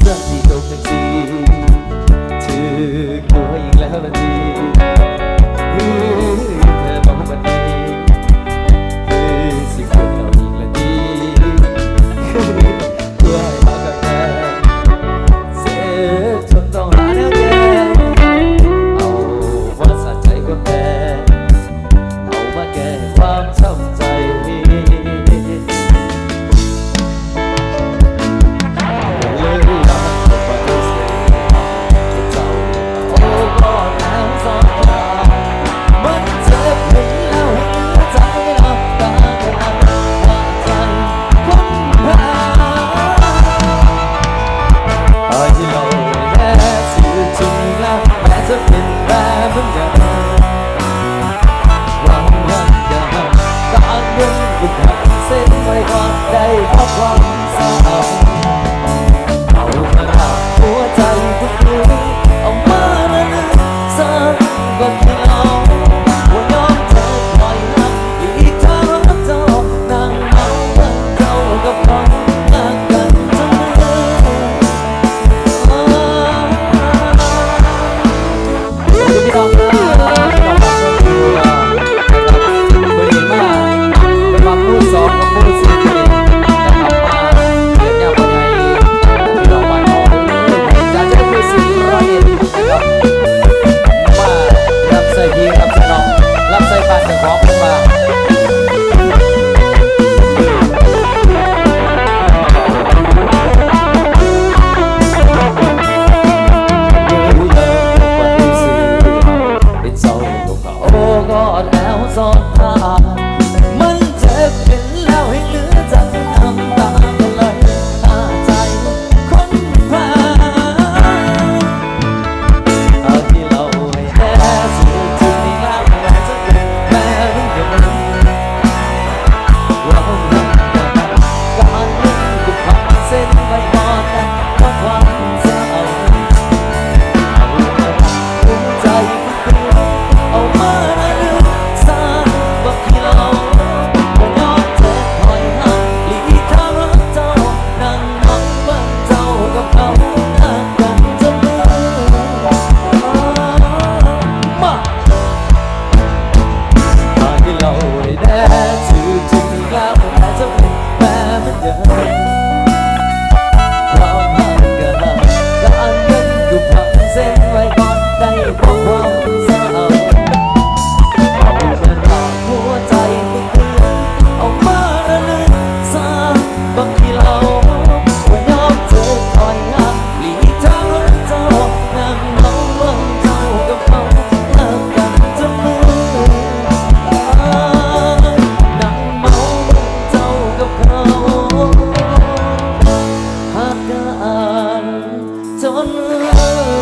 เสักอสีตกจากสีถือกลัวอีกแล้วละทีเธอบอกว่าดีเฮ้สิเกิดเราอีกละดีกลัวให้มากับแกเสียจนต้องหาแล้วแกเอาวัดสะใจก็แกเอามาแก้ความช้ำใจ ควได้ข้อความ nữa